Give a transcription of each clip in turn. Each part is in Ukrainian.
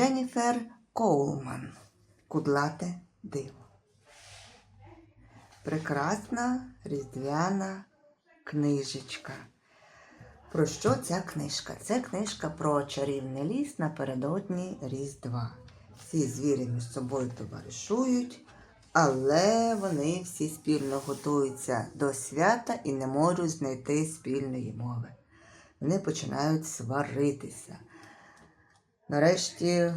Дженніфер Коулман. Кудлате диво. Прекрасна різдвяна книжечка. Про що ця книжка? Це книжка про чарівний ліс напередодні Різдва. Всі звірі між собою товаришують, але вони всі спільно готуються до свята і не можуть знайти спільної мови. Вони починають сваритися. Нарешті,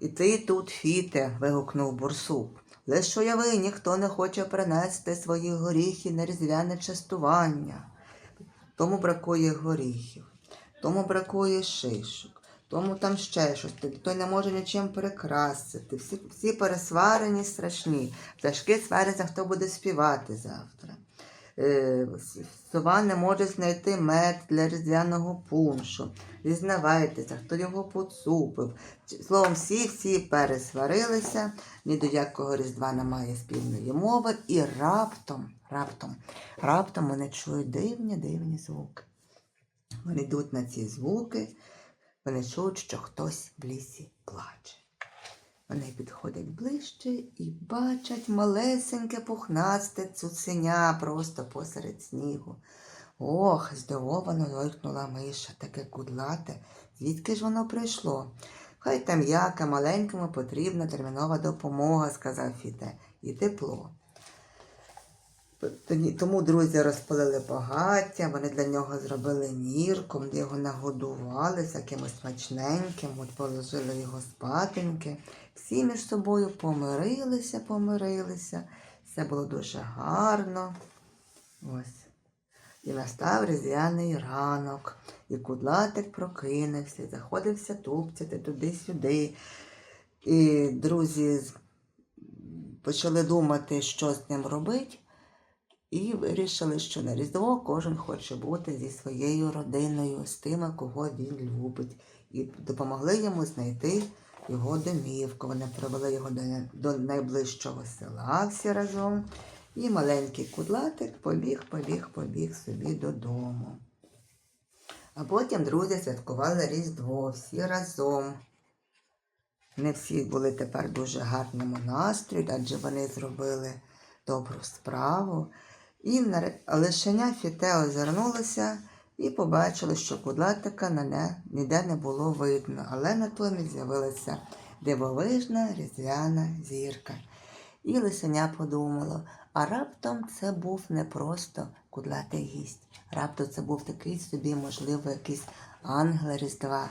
і ти тут, фіте, вигукнув бурсук. Лиш уяви, ніхто не хоче принести свої горіхи на різдвяне частування. Тому бракує горіхів, тому бракує шишок, тому там ще щось, той не може нічим перекрасити. Всі, всі пересварені страшні. Пташки сваряться, хто буде співати завтра. Е, Сова не може знайти мед для різдвяного пуншу. Зізнавайтеся, хто його поцупив. Словом, всі-всі пересварилися, ні до якого різдва немає спільної мови, і раптом, раптом, раптом вони чують дивні, дивні звуки. Вони йдуть на ці звуки, вони чують, що хтось в лісі плаче. Вони підходять ближче і бачать малесеньке пухнасте цуценя просто посеред снігу. Ох, здивовано зойкнула миша, таке кудлате. Звідки ж воно прийшло? Хай там яка маленькому потрібна термінова допомога, сказав Фіте, і тепло. Тоді- Тому друзі розпалили багаття, вони для нього зробили нірку, вони його нагодували всяким смачненьким, от положили його спатеньки. Всі між собою помирилися, помирилися. Все було дуже гарно. Ось. І настав різдвяний ранок, і кудлатик прокинувся, заходився тупцяти туди-сюди. І друзі почали думати, що з ним робити. І вирішили, що на Різдво кожен хоче бути зі своєю родиною, з тими, кого він любить. І допомогли йому знайти його домівку. Вони привели його до, найближчого села всі разом. І маленький кудлатик побіг, побіг, побіг собі додому. А потім друзі святкували Різдво всі разом. Не всі були тепер дуже гарному настрої, адже вони зробили добру справу. І лишеня Фіте озирнулося і побачили, що кудлатика на не, ніде не було видно, але натомість з'явилася дивовижна різдвяна зірка. І лисеня подумало, а раптом це був не просто кудлатий гість. Раптом це був такий собі, можливо, якийсь ангел Різдва,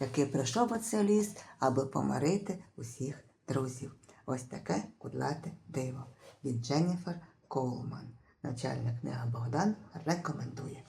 який прийшов у цей ліс, аби помирити усіх друзів. Ось таке кудлате диво від Дженніфер Коулман. Навчальна книга Богдан рекомендує.